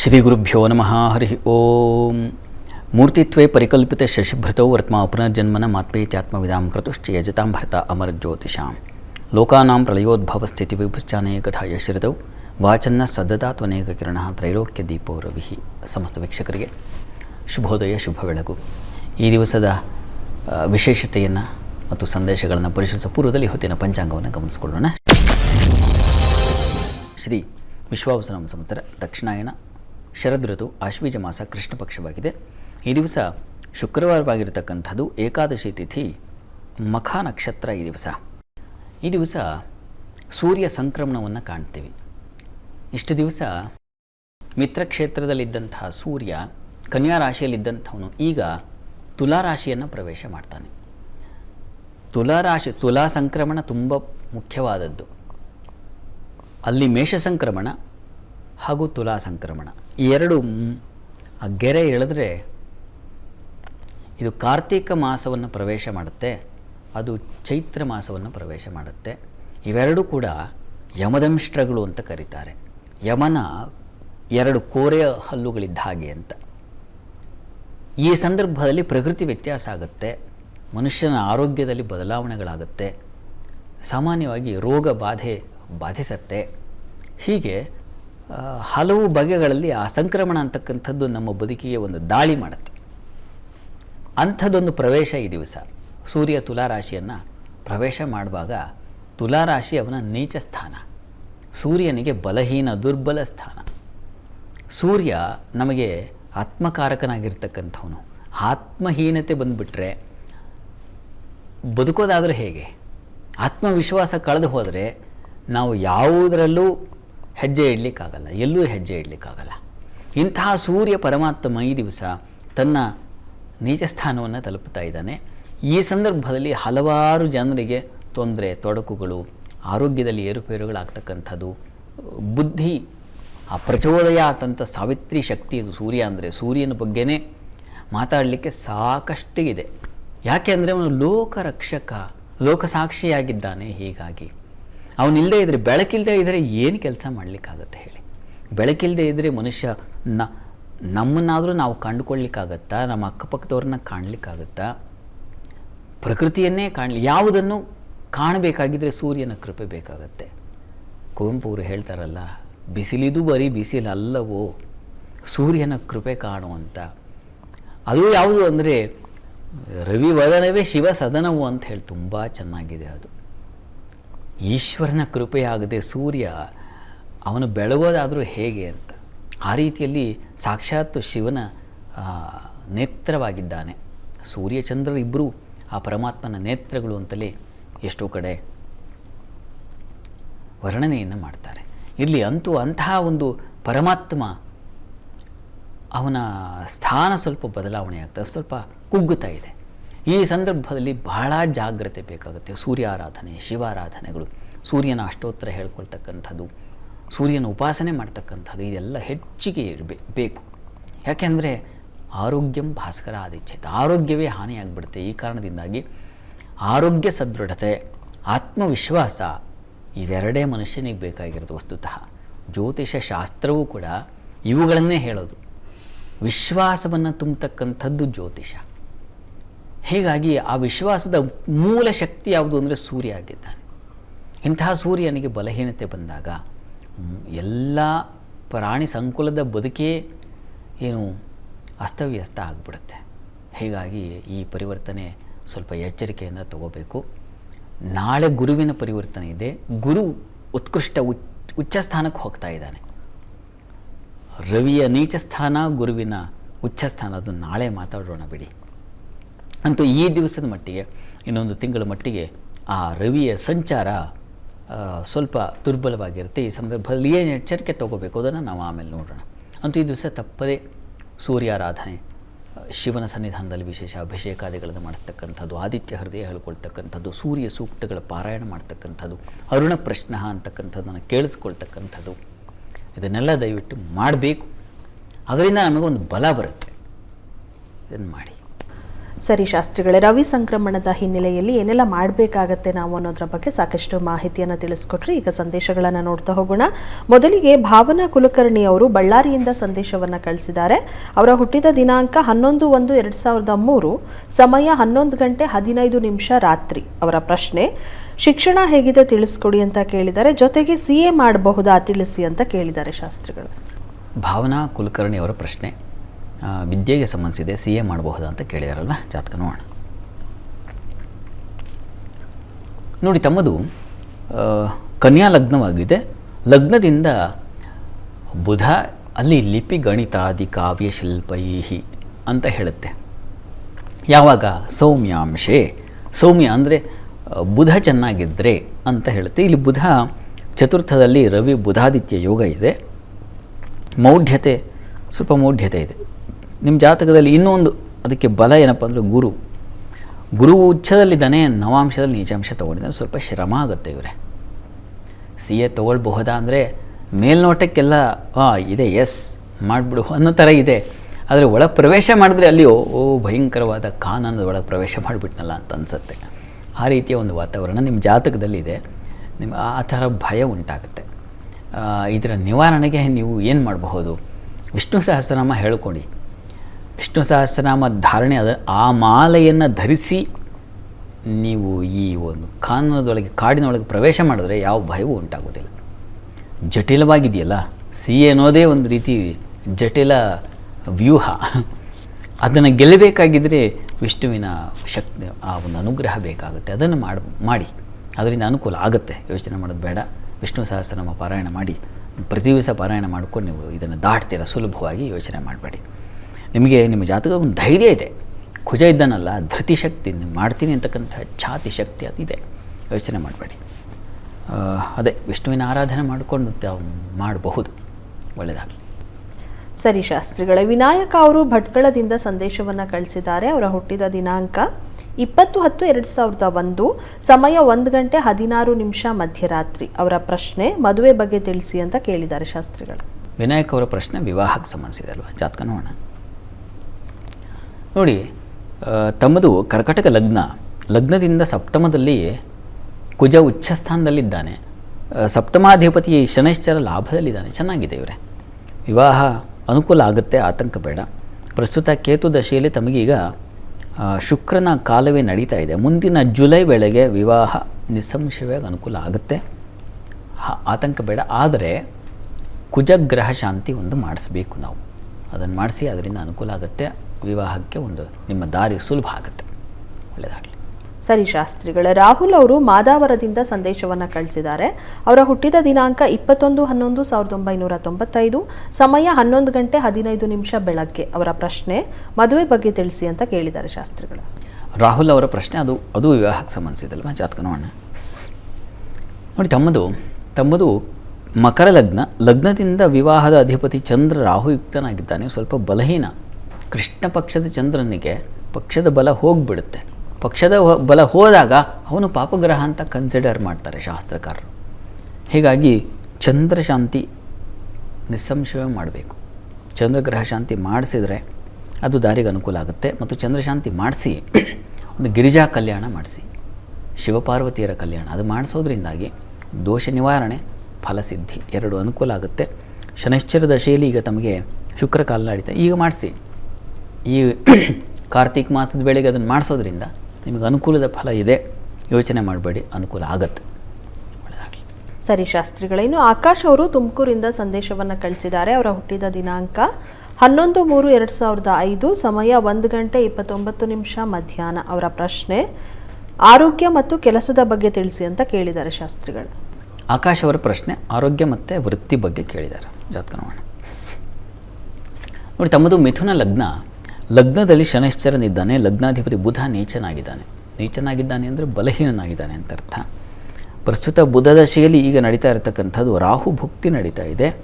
ಶ್ರೀ ಗುರುಭ್ಯೋ ನಮಃ, ಹರಿ ಓಂ. ಮೂರ್ತಿತ್ವೇ ಪರಿಕಲ್ಪಿತ ಶಶಿಭೃತೌ ವರ್ತ್ಮ ಪುನರ್ಜನ್ಮನ ಮಾತ್ಮೇತ್ಯಾತ್ಮವಿದಾಂ ಕೃತುಶ್ಚ ಯಜತಾಂ ಭರತ ಅಮರಜ್ಯೋತಿಷಾಂ. ಲೋಕಾನಾಂ ಪ್ರಳಯೋದ್ಭವ ಸ್ಥಿತಿ ವಿಭಶ್ಚಾನೇಕಥಾ ಯಶರಿತೌ ವಾಚನ್ನ ಸದ್ದದಾತ್ವನೇಕ ಕಿರಣ ತ್ರೈಲೋಕ್ಯ ದೀಪೋ ರವಿ. ಸಮಸ್ತ ವೀಕ್ಷಕರಿಗೆ ಶುಭೋದಯ, ಶುಭ ಬೆಳಗು. ಈ ದಿವಸದ ವಿಶೇಷತೆಯನ್ನು ಮತ್ತು ಸಂದೇಶಗಳನ್ನು ಪರಿಶೀಲಿಸುವ ಪೂರ್ವದಲ್ಲಿ ಹೊತ್ತಿನ ಪಂಚಾಂಗವನ್ನು ಗಮನಿಸಿಕೊಳ್ಳೋಣ. ಶ್ರೀ ವಿಶ್ವಾವಸನಾಮ ಸಂವತ್ಸರ ದಕ್ಷಿಣಾಯಣ ಶರದ್ ಋತು ಆಶ್ವೀಜ ಮಾಸ ಕೃಷ್ಣ ಪಕ್ಷವಾಗಿದೆ. ಈ ದಿವಸ ಶುಕ್ರವಾರವಾಗಿರತಕ್ಕಂಥದ್ದು ಏಕಾದಶಿ ತಿಥಿ ಮಖ ನಕ್ಷತ್ರ ಈ ದಿವಸ. ಈ ದಿವಸ ಸೂರ್ಯ ಸಂಕ್ರಮಣವನ್ನು ಕಾಣ್ತೀವಿ. ಇಷ್ಟು ದಿವಸ ಮಿತ್ರಕ್ಷೇತ್ರದಲ್ಲಿದ್ದಂತಹ ಸೂರ್ಯ, ಕನ್ಯಾ ರಾಶಿಯಲ್ಲಿದ್ದಂಥವನು ಈಗ ತುಲಾ ರಾಶಿಯನ್ನು ಪ್ರವೇಶ ಮಾಡ್ತಾನೆ. ತುಲಾ ರಾಶಿ, ತುಲಾ ಸಂಕ್ರಮಣ ತುಂಬ ಮುಖ್ಯವಾದದ್ದು. ಅಲ್ಲಿ ಮೇಷ ಸಂಕ್ರಮಣ ಹಾಗೂ ತುಲಾ ಸಂಕ್ರಮಣ. ಈ ಎರಡು ಆ ಗೆರೆ ಎಳೆದ್ರೆ ಇದು ಕಾರ್ತೀಕ ಮಾಸವನ್ನು ಪ್ರವೇಶ ಮಾಡುತ್ತೆ, ಅದು ಚೈತ್ರ ಮಾಸವನ್ನು ಪ್ರವೇಶ ಮಾಡುತ್ತೆ. ಇವೆರಡೂ ಕೂಡ ಯಮದಂಷ್ಟ್ರಗಳು ಅಂತ ಕರೀತಾರೆ. ಯಮನ ಎರಡು ಕೋರೆಯ ಹಲ್ಲುಗಳಿದ್ದ ಹಾಗೆ ಅಂತ. ಈ ಸಂದರ್ಭದಲ್ಲಿ ಪ್ರಕೃತಿ ವ್ಯತ್ಯಾಸ ಆಗುತ್ತೆ, ಮನುಷ್ಯನ ಆರೋಗ್ಯದಲ್ಲಿ ಬದಲಾವಣೆಗಳಾಗುತ್ತೆ, ಸಾಮಾನ್ಯವಾಗಿ ರೋಗ ಬಾಧೆ ಬಾಧಿಸತ್ತೆ. ಹೀಗೆ ಹಲವು ಬಗೆಗಳಲ್ಲಿ ಆ ಸಂಕ್ರಮಣ ಅಂತಕ್ಕಂಥದ್ದು ನಮ್ಮ ಬದುಕಿಗೆ ಒಂದು ದಾಳಿ ಮಾಡುತ್ತೆ. ಅಂಥದ್ದೊಂದು ಪ್ರವೇಶ ಈ ದಿವಸ. ಸೂರ್ಯ ತುಲಾರಾಶಿಯನ್ನು ಪ್ರವೇಶ ಮಾಡುವಾಗ ತುಲಾರಾಶಿ ಅವನ ನೀಚ ಸ್ಥಾನ. ಸೂರ್ಯನಿಗೆ ಬಲಹೀನ ದುರ್ಬಲ ಸ್ಥಾನ. ಸೂರ್ಯ ನಮಗೆ ಆತ್ಮಕಾರಕನಾಗಿರ್ತಕ್ಕಂಥವನು. ಆತ್ಮಹೀನತೆ ಬಂದುಬಿಟ್ರೆ ಬದುಕೋದಾದರೂ ಹೇಗೆ? ಆತ್ಮವಿಶ್ವಾಸ ಕಳೆದು ಹೋದರೆ ನಾವು ಯಾವುದರಲ್ಲೂ ಹೆಜ್ಜೆ ಇಡಲಿಕ್ಕಾಗಲ್ಲ, ಎಲ್ಲೂ ಹೆಜ್ಜೆ ಇಡಲಿಕ್ಕಾಗಲ್ಲ. ಇಂತಹ ಸೂರ್ಯ ಪರಮಾತ್ಮ ಈ ದಿವಸ ತನ್ನ ನೀಚ ಸ್ಥಾನವನ್ನು ತಲುಪುತ್ತಾ ಇದ್ದಾನೆ. ಈ ಸಂದರ್ಭದಲ್ಲಿ ಹಲವಾರು ಜನರಿಗೆ ತೊಂದರೆ, ತೊಡಕುಗಳು, ಆರೋಗ್ಯದಲ್ಲಿ ಏರುಪೇರುಗಳಾಗ್ತಕ್ಕಂಥದ್ದು, ಬುದ್ಧಿ, ಆ ಪ್ರಚೋದಯ ಆತಂತ ಸಾವಿತ್ರಿ ಶಕ್ತಿ ಇದು ಸೂರ್ಯ ಅಂದರೆ, ಸೂರ್ಯನ ಬಗ್ಗೆನೇ ಮಾತಾಡಲಿಕ್ಕೆ ಸಾಕಷ್ಟಿದೆ. ಯಾಕೆ ಅಂದರೆ ಅವನು ಲೋಕರಕ್ಷಕ, ಲೋಕಸಾಕ್ಷಿಯಾಗಿದ್ದಾನೆ ಹೀಗಾಗಿ. ಅವನಿಲ್ಲದೆ ಇದ್ದರೆ ಬೆಳಕಿಲ್ಲದೆ ಇದ್ದರೆ ಏನು ಕೆಲಸ ಮಾಡಲಿಕ್ಕಾಗತ್ತೆ ಹೇಳಿ. ಬೆಳಕಿಲ್ಲದೆ ಇದ್ದರೆ ಮನುಷ್ಯ ನ, ನಮ್ಮನ್ನಾದರೂ ನಾವು ಕಂಡುಕೊಳ್ಳಿಕ್ಕಾಗತ್ತಾ? ನಮ್ಮ ಅಕ್ಕಪಕ್ಕದವ್ರನ್ನ ಕಾಣಲಿಕ್ಕಾಗತ್ತಾ? ಪ್ರಕೃತಿಯನ್ನೇ ಕಾಣಲಿ, ಯಾವುದನ್ನು ಕಾಣಬೇಕಾಗಿದ್ದರೆ ಸೂರ್ಯನ ಕೃಪೆ ಬೇಕಾಗತ್ತೆ. ಕುವೆಂಪು ಅವರು ಹೇಳ್ತಾರಲ್ಲ, ಬಿಸಿಲಿದು ಬರೀ ಬಿಸಿಲಲ್ಲವೋ, ಸೂರ್ಯನ ಕೃಪೆ ಕಾಣುವಂಥ ಅದು ಯಾವುದು ಅಂದರೆ ರವಿ ವದನವೇ ಶಿವ ಸದನವು ಅಂತ ಹೇಳಿ ತುಂಬ ಚೆನ್ನಾಗಿದೆ ಅದು. ಈಶ್ವರನ ಕೃಪೆಯಾಗದೆ ಸೂರ್ಯ ಅವನು ಬೆಳಗೋದಾದರೂ ಹೇಗೆ ಅಂತ. ಆ ರೀತಿಯಲ್ಲಿ ಸಾಕ್ಷಾತ್ ಶಿವನ ನೇತ್ರವಾಗಿದ್ದಾನೆ. ಸೂರ್ಯಚಂದ್ರರು ಇಬ್ಬರೂ ಆ ಪರಮಾತ್ಮನ ನೇತ್ರಗಳು ಅಂತಲೇ ಎಷ್ಟೋ ಕಡೆ ವರ್ಣನೆಯನ್ನು ಮಾಡ್ತಾರೆ. ಇಲ್ಲಿ ಅಂತೂ ಅಂತಹ ಒಂದು ಪರಮಾತ್ಮ ಅವನ ಸ್ಥಾನ ಸ್ವಲ್ಪ ಬದಲಾವಣೆ ಆಗ್ತದೆ ಸ್ವಲ್ಪ ಕುಗ್ಗುತ್ತಾ ಇದೆ. ಈ ಸಂದರ್ಭದಲ್ಲಿ ಬಹಳ ಜಾಗ್ರತೆ ಬೇಕಾಗುತ್ತೆ. ಸೂರ್ಯ ಆರಾಧನೆ ಶಿವಾರಾಧನೆಗಳು, ಸೂರ್ಯನ ಅಷ್ಟೋತ್ತರ ಹೇಳ್ಕೊಳ್ತಕ್ಕಂಥದ್ದು, ಸೂರ್ಯನ ಉಪಾಸನೆ ಮಾಡ್ತಕ್ಕಂಥದ್ದು, ಇದೆಲ್ಲ ಹೆಚ್ಚಿಗೆ ಇರಬೇ, ಬೇಕು. ಯಾಕೆಂದರೆ ಆರೋಗ್ಯಂ ಭಾಸ್ಕರ ಆದಿಚ್ಛೇತ. ಆರೋಗ್ಯವೇ ಹಾನಿಯಾಗ್ಬಿಡುತ್ತೆ. ಈ ಕಾರಣದಿಂದಾಗಿ ಆರೋಗ್ಯ ಸದೃಢತೆ, ಆತ್ಮವಿಶ್ವಾಸ ಇವೆರಡೇ ಮನುಷ್ಯನಿಗೆ ಬೇಕಾಗಿರೋದು ವಸ್ತುತಃ. ಜ್ಯೋತಿಷ ಶಾಸ್ತ್ರವೂ ಕೂಡ ಇವುಗಳನ್ನೇ ಹೇಳೋದು. ವಿಶ್ವಾಸವನ್ನು ತುಂಬತಕ್ಕಂಥದ್ದು ಜ್ಯೋತಿಷ. ಹೀಗಾಗಿ ಆ ವಿಶ್ವಾಸದ ಮೂಲ ಶಕ್ತಿ ಯಾವುದು ಅಂದರೆ ಸೂರ್ಯ ಆಗಿದ್ದಾನೆ. ಇಂತಹ ಸೂರ್ಯನಿಗೆ ಬಲಹೀನತೆ ಬಂದಾಗ ಎಲ್ಲ ಪ್ರಾಣಿ ಸಂಕುಲದ ಬದುಕೇ ಏನು ಅಸ್ತವ್ಯಸ್ತ ಆಗಿಬಿಡುತ್ತೆ. ಹೀಗಾಗಿ ಈ ಪರಿವರ್ತನೆ ಸ್ವಲ್ಪ ಎಚ್ಚರಿಕೆಯಿಂದ ತಗೋಬೇಕು. ನಾಳೆ ಗುರುವಿನ ಪರಿವರ್ತನೆ ಇದೆ. ಗುರು ಉತ್ಕೃಷ್ಟ ಉಚ್, ಉಚ್ಚ ಸ್ಥಾನಕ್ಕೆ ಹೋಗ್ತಾ ಇದ್ದಾನೆ. ರವಿಯ ನೀಚ ಸ್ಥಾನ ಗುರುವಿನ ಉಚ್ಚ ಸ್ಥಾನ ಅದು ನಾಳೆ ಮಾತಾಡೋಣ ಬಿಡಿ. ಅಂತೂ ಈ ದಿವಸದ ಮಟ್ಟಿಗೆ, ಇನ್ನೊಂದು ತಿಂಗಳ ಮಟ್ಟಿಗೆ ಆ ರವಿಯ ಸಂಚಾರ ಸ್ವಲ್ಪ ದುರ್ಬಲವಾಗಿರುತ್ತೆ. ಈ ಸಂದರ್ಭದಲ್ಲಿ ಏನು ಎಚ್ಚರಿಕೆ ತಗೋಬೇಕು ಅದನ್ನು ನಾವು ಆಮೇಲೆ ನೋಡೋಣ. ಅಂತೂ ಈ ದಿವಸ ತಪ್ಪದೇ ಸೂರ್ಯಾರಾಧನೆ, ಶಿವನ ಸನ್ನಿಧಾನದಲ್ಲಿ ವಿಶೇಷ ಅಭಿಷೇಕಾದಿಗಳನ್ನು ಮಾಡಿಸ್ತಕ್ಕಂಥದ್ದು, ಆದಿತ್ಯ ಹೃದಯ ಹೇಳ್ಕೊಳ್ತಕ್ಕಂಥದ್ದು, ಸೂರ್ಯ ಸೂಕ್ತಗಳ ಪಾರಾಯಣ ಮಾಡ್ತಕ್ಕಂಥದ್ದು, ಅರುಣ ಪ್ರಶ್ನ ಅಂತಕ್ಕಂಥದ್ದನ್ನು ಕೇಳಿಸ್ಕೊಳ್ತಕ್ಕಂಥದ್ದು, ಇದನ್ನೆಲ್ಲ ದಯವಿಟ್ಟು ಮಾಡಬೇಕು. ಅದರಿಂದ ನಮಗೊಂದು ಬಲ ಬರುತ್ತೆ. ಇದನ್ನು ಮಾಡಿ. ಸರಿ ಶಾಸ್ತ್ರಿಗಳೇ, ರವಿ ಸಂಕ್ರಮಣದ ಹಿನ್ನೆಲೆಯಲ್ಲಿ ಏನೆಲ್ಲ ಮಾಡಬೇಕಾಗತ್ತೆ ನಾವು ಅನ್ನೋದ್ರ ಬಗ್ಗೆ ಸಾಕಷ್ಟು ಮಾಹಿತಿಯನ್ನು ತಿಳಿಸ್ಕೊಟ್ರಿ. ಈಗ ಸಂದೇಶಗಳನ್ನು ನೋಡ್ತಾ ಹೋಗೋಣ. ಮೊದಲಿಗೆ ಭಾವನಾ ಕುಲಕರ್ಣಿ ಅವರು ಬಳ್ಳಾರಿಯಿಂದ ಸಂದೇಶವನ್ನು ಕಳಿಸಿದ್ದಾರೆ. ಅವರ ಹುಟ್ಟಿದ ದಿನಾಂಕ ಹನ್ನೊಂದು ಒಂದು ಎರಡು ಸಾವಿರದ ಮೂರು, ಸಮಯ ಹನ್ನೊಂದು ಗಂಟೆ ಹದಿನೈದು ನಿಮಿಷ ರಾತ್ರಿ. ಅವರ ಪ್ರಶ್ನೆ, ಶಿಕ್ಷಣ ಹೇಗಿದೆ ತಿಳಿಸ್ಕೊಡಿ ಅಂತ ಕೇಳಿದ್ದಾರೆ ಜೊತೆಗೆ ಸಿ ಎ ಮಾಡಬಹುದಾ ತಿಳಿಸಿ ಅಂತ ಕೇಳಿದ್ದಾರೆ ಶಾಸ್ತ್ರಿಗಳು. ಭಾವನಾ ಕುಲಕರ್ಣಿ ಅವರ ಪ್ರಶ್ನೆ ವಿದ್ಯೆಗೆ ಸಂಬಂಧಿಸಿದೆ ಸಿ ಎ ಮಾಡಬಹುದಾ ಅಂತ ಕೇಳಿದಾರಲ್ವ? ಜಾತಕ ನೋಡೋಣ. ನೋಡಿ, ತಮ್ಮದು ಕನ್ಯಾ ಲಗ್ನವಾಗಿದೆ. ಲಗ್ನದಿಂದ ಬುಧ, ಅಲ್ಲಿ ಲಿಪಿ ಗಣಿತಾದಿ ಕಾವ್ಯ ಶಿಲ್ಪೈಹಿ ಅಂತ ಹೇಳುತ್ತೆ. ಯಾವಾಗ? ಸೌಮ್ಯಾಂಶೆ. ಸೌಮ್ಯ ಅಂದರೆ ಬುಧ ಚೆನ್ನಾಗಿದ್ದರೆ ಅಂತ ಹೇಳುತ್ತೆ. ಇಲ್ಲಿ ಬುಧ ಚತುರ್ಥದಲ್ಲಿ ರವಿ ಬುಧಾದಿತ್ಯ ಯೋಗ ಇದೆ. ಮೌಢ್ಯತೆ, ಸ್ವಲ್ಪ ಮೌಢ್ಯತೆ ಇದೆ. ನಿಮ್ಮ ಜಾತಕದಲ್ಲಿ ಇನ್ನೊಂದು, ಅದಕ್ಕೆ ಬಲ ಏನಪ್ಪ ಅಂದರೆ ಗುರು. ಗುರು ಉಚ್ಛದಲ್ಲಿದ್ದಾನೆ ನವಾಂಶದಲ್ಲಿ ನೀಚಾಂಶ ತೊಗೊಂಡಿದ್ದಾನೆ. ಸ್ವಲ್ಪ ಶ್ರಮ ಆಗುತ್ತೆ ಇವರೇ. ಸಿ ಎ ತೊಗೊಳ್ಬಹುದಾ ಅಂದರೆ ಮೇಲ್ನೋಟಕ್ಕೆಲ್ಲ ಹಾಂ ಇದೆ ಎಸ್ ಮಾಡಿಬಿಡು ಅನ್ನೋ ಥರ ಇದೆ. ಆದರೆ ಒಳ ಪ್ರವೇಶ ಮಾಡಿದ್ರೆ ಅಲ್ಲಿ ಓ ಓ ಭಯಂಕರವಾದ ಕಾನನದ ಒಳಗೆ ಪ್ರವೇಶ ಮಾಡಿಬಿಟ್ನಲ್ಲ ಅಂತ ಅನಿಸುತ್ತೆ. ಆ ರೀತಿಯ ಒಂದು ವಾತಾವರಣ ನಿಮ್ಮ ಜಾತಕದಲ್ಲಿ ಇದೆ. ನಿಮ್ಮ ಆ ಥರ ಭಯ ಉಂಟಾಗುತ್ತೆ. ಇದರ ನಿವಾರಣೆಗೆ ನೀವು ಏನು ಮಾಡಬಹುದು? ವಿಷ್ಣು ಸಹಸ್ರನಾಮ ಹೇಳ್ಕೊಡಿ. ವಿಷ್ಣು ಸಹಸ್ರನಾಮ ಧಾರಣೆ ಅದ. ಆ ಮಾಲೆಯನ್ನು ಧರಿಸಿ ನೀವು ಈ ಒಂದು ಕಾನೂನದೊಳಗೆ, ಕಾಡಿನೊಳಗೆ ಪ್ರವೇಶ ಮಾಡಿದ್ರೆ ಯಾವ ಭಯವೂ ಉಂಟಾಗೋದಿಲ್ಲ ಜಟಿಲವಾಗಿದೆಯಲ್ಲ? ಸಿ ಅನ್ನೋದೇ ಒಂದು ರೀತಿ ಜಟಿಲ ವ್ಯೂಹ. ಅದನ್ನು ಗೆಲ್ಲಬೇಕಾಗಿದ್ದರೆ ವಿಷ್ಣುವಿನ ಶಕ್ತಿ, ಆ ಒಂದು ಅನುಗ್ರಹ ಬೇಕಾಗುತ್ತೆ. ಅದನ್ನು ಮಾಡಿ ಮಾಡಿ. ಅದರಿಂದ ಅನುಕೂಲ ಆಗುತ್ತೆ. ಯೋಚನೆ ಮಾಡೋದು ಬೇಡ. ವಿಷ್ಣು ಸಹಸ್ರನಾಮ ಪಾರಾಯಣ ಮಾಡಿ. ಪ್ರತಿ ದಿವಸ ಪಾರಾಯಣ ಮಾಡ್ಕೊಂಡು ನೀವು ಇದನ್ನು ದಾಟ್ತೀರ ಸುಲಭವಾಗಿ ಯೋಚನೆ ಮಾಡಬೇಡಿ. ನಿಮಗೆ ನಿಮ್ಮ ಜಾತಕ ಒಂದು ಧೈರ್ಯ ಇದೆ. ಖುಜ ಇದ್ದಾನಲ್ಲ ಧೃತಿ ಶಕ್ತಿ ನೀವು ಮಾಡ್ತೀನಿ ಅಂತಕ್ಕಂಥ ಛಾತಿ ಶಕ್ತಿ ಅದಿದೆ. ಯೋಚನೆ ಮಾಡಬೇಡಿ. ಅದೇ ವಿಷ್ಣುವಿನ ಆರಾಧನೆ ಮಾಡಿಕೊಂಡು ತಾವು ಮಾಡಬಹುದು. ಒಳ್ಳೆಯದಾಗಲಿ ಸರಿ ಶಾಸ್ತ್ರಿಗಳೇ ವಿನಾಯಕ ಅವರು ಭಟ್ಕಳದಿಂದ ಸಂದೇಶವನ್ನು ಕಳಿಸಿದ್ದಾರೆ. ಅವರ ಹುಟ್ಟಿದ ದಿನಾಂಕ ಇಪ್ಪತ್ತು ಹತ್ತು ಎರಡು ಸಾವಿರದ ಒಂದು ಸಮಯ ಒಂದು ಗಂಟೆ ಹದಿನಾರು ನಿಮಿಷ ಮಧ್ಯರಾತ್ರಿ. ಅವರ ಪ್ರಶ್ನೆ ಮದುವೆ ಬಗ್ಗೆ ತಿಳಿಸಿ ಅಂತ ಕೇಳಿದ್ದಾರೆ ಶಾಸ್ತ್ರಿಗಳು. ವಿನಾಯಕ ಅವರ ಪ್ರಶ್ನೆ ವಿವಾಹಕ್ಕೆ ಸಂಬಂಧಿಸಿದೆ ಅಲ್ವಾ? ಜಾತಕ ನೋಡೋಣ. ನೋಡಿ ತಮ್ಮದು ಕರ್ಕಟಕ ಲಗ್ನ, ಲಗ್ನದಿಂದ ಸಪ್ತಮದಲ್ಲಿ ಕುಜ ಉಚ್ಚ ಸ್ಥಾನದಲ್ಲಿದ್ದಾನೆ ಸಪ್ತಮಾಧಿಪತಿ ಶನೈಶ್ಚರ ಲಾಭದಲ್ಲಿದ್ದಾನೆ. ಚೆನ್ನಾಗಿದೆ ಇವರೇ. ವಿವಾಹ ಅನುಕೂಲ ಆಗುತ್ತೆ, ಆತಂಕ ಬೇಡ. ಪ್ರಸ್ತುತ ಕೇತು ದಶೆಯಲ್ಲಿ ತಮಗೀಗ ಶುಕ್ರನ ಕಾಲವೇ ನಡೀತಾ ಇದೆ. ಮುಂದಿನ ಜುಲೈ ವೇಳೆಗೆ ವಿವಾಹ ನಿಸ್ಸಂಶಯವಾಗಿ ಅನುಕೂಲ ಆಗುತ್ತೆ. ಆತಂಕ ಬೇಡ. ಆದರೆ ಕುಜಗ್ರಹ ಶಾಂತಿ ಒಂದು ಮಾಡಿಸ್ಬೇಕು ನಾವು. ಅದನ್ನು ಮಾಡಿಸಿ, ಅದರಿಂದ ಅನುಕೂಲ ಆಗುತ್ತೆ. ವಿವಾಹಕ್ಕೆ ಒಂದು ನಿಮ್ಮ ದಾರಿ ಸುಲಭ ಆಗುತ್ತೆ. ಒಳ್ಳೆಯದಾಗಲಿ ಸರಿ ಶಾಸ್ತ್ರಿಗಳ ರಾಹುಲ್ ಅವರು ಮಾದಾವರದಿಂದ ಸಂದೇಶವನ್ನು ಕಳಿಸಿದ್ದಾರೆ. ಅವರ ಹುಟ್ಟಿದ ದಿನಾಂಕ ಇಪ್ಪತ್ತೊಂದು ಹನ್ನೊಂದು ಸಾವಿರದ ಒಂಬೈನೂರ ತೊಂಬತ್ತೈದು ಸಮಯ ಹನ್ನೊಂದು ಗಂಟೆ ಹದಿನೈದು ನಿಮಿಷ ಬೆಳಗ್ಗೆ ಅವರ ಪ್ರಶ್ನೆ ಮದುವೆ ಬಗ್ಗೆ ತಿಳಿಸಿ ಅಂತ ಕೇಳಿದ್ದಾರೆ ಶಾಸ್ತ್ರಿಗಳು. ರಾಹುಲ್ ಅವರ ಪ್ರಶ್ನೆ ಅದು ಅದು ವಿವಾಹಕ್ಕೆ ಸಂಬಂಧಿಸಿದಲ್ವ ಜಾತಕ ನೋಡೋಣ. ನೋಡಿ ತಮ್ಮದು ತಮ್ಮದು ಮಕರ ಲಗ್ನ ಲಗ್ನದಿಂದ ವಿವಾಹದ ಅಧಿಪತಿ ಚಂದ್ರ ರಾಹುಯುಕ್ತನಾಗಿದ್ದಾನೆ. ಸ್ವಲ್ಪ ಬಲಹೀನ ಕೃಷ್ಣ ಪಕ್ಷದ ಚಂದ್ರನಿಗೆ ಪಕ್ಷದ ಬಲ ಹೋಗಿಬಿಡುತ್ತೆ. ಪಕ್ಷದ ಬಲ ಹೋದಾಗ ಅವನು ಪಾಪಗ್ರಹ ಅಂತ ಕನ್ಸಿಡರ್ ಮಾಡ್ತಾರೆ ಶಾಸ್ತ್ರಕಾರರು. ಹೀಗಾಗಿ ಚಂದ್ರಶಾಂತಿ ನಿಸ್ಸಂಶಯ ಮಾಡಬೇಕು. ಚಂದ್ರಗ್ರಹ ಶಾಂತಿ ಮಾಡಿಸಿದರೆ ಅದು ದಾರಿಗೆ ಅನುಕೂಲ ಆಗುತ್ತೆ. ಮತ್ತು ಚಂದ್ರಶಾಂತಿ ಮಾಡಿಸಿ, ಒಂದು ಗಿರಿಜಾ ಕಲ್ಯಾಣ ಮಾಡಿಸಿ, ಶಿವಪಾರ್ವತಿಯರ ಕಲ್ಯಾಣ, ಅದು ಮಾಡಿಸೋದ್ರಿಂದಾಗಿ ದೋಷ ನಿವಾರಣೆ, ಫಲಸಿದ್ಧಿ ಎರಡು ಅನುಕೂಲ ಆಗುತ್ತೆ. ಶನೈಶ್ಚರ ದಶೆಯಲ್ಲಿ ಈಗ ತಮಗೆ ಶುಕ್ರ ಕಾಲ ನಡೀತಾ ಈಗ ಮಾಡಿಸಿ. ಈ ಕಾರ್ತಿಕ್ ಮಾಸದ ವೇಳೆಗೆ ಅದನ್ನು ಮಾಡಿಸೋದ್ರಿಂದ ನಿಮಗೆ ಅನುಕೂಲದ ಫಲ ಇದೆ. ಯೋಚನೆ ಮಾಡಬೇಡಿ ಅನುಕೂಲ ಆಗತ್ತೆ. ಸರಿ ಶಾಸ್ತ್ರಿಗಳೇನು ಇನ್ನು ಆಕಾಶ್ ಅವರು ತುಮಕೂರಿಂದ ಸಂದೇಶವನ್ನು ಕಳಿಸಿದ್ದಾರೆ. ಅವರ ಹುಟ್ಟಿದ ದಿನಾಂಕ ಹನ್ನೊಂದು ಮೂರು ಎರಡು ಸಾವಿರದ ಐದು ಸಮಯ ಒಂದು ಗಂಟೆ ಇಪ್ಪತ್ತೊಂಬತ್ತು ನಿಮಿಷ ಮಧ್ಯಾಹ್ನ. ಅವರ ಪ್ರಶ್ನೆ ಆರೋಗ್ಯ ಮತ್ತು ಕೆಲಸದ ಬಗ್ಗೆ ತಿಳಿಸಿ ಅಂತ ಕೇಳಿದ್ದಾರೆ ಶಾಸ್ತ್ರಿಗಳು. ಆಕಾಶ್ ಅವರ ಪ್ರಶ್ನೆ ಆರೋಗ್ಯ ಮತ್ತು ವೃತ್ತಿ ಬಗ್ಗೆ ಕೇಳಿದ್ದಾರೆ. ಜಾತಕ ನೋಡಿ ತಮ್ಮದು ಮಿಥುನ ಲಗ್ನ ಲಗ್ನದಲ್ಲಿ ಶನೈಶ್ಚರನಿದ್ದಾನೆ, ಲಗ್ನಾಧಿಪತಿ ಬುಧ ನೀಚನಾಗಿದ್ದಾನೆ. ನೀಚನಾಗಿದ್ದಾನೆ ಅಂದರೆ ಬಲಹೀನನಾಗಿದ್ದಾನೆ ಅಂತ ಅರ್ಥ. ಪ್ರಸ್ತುತ ಬುಧ ದಶೆಯಲ್ಲಿ ಈಗ ನಡೀತಾ ಇರತಕ್ಕಂಥದ್ದು ರಾಹು ಭುಕ್ತಿ ನಡೀತಾ ಇದೆ.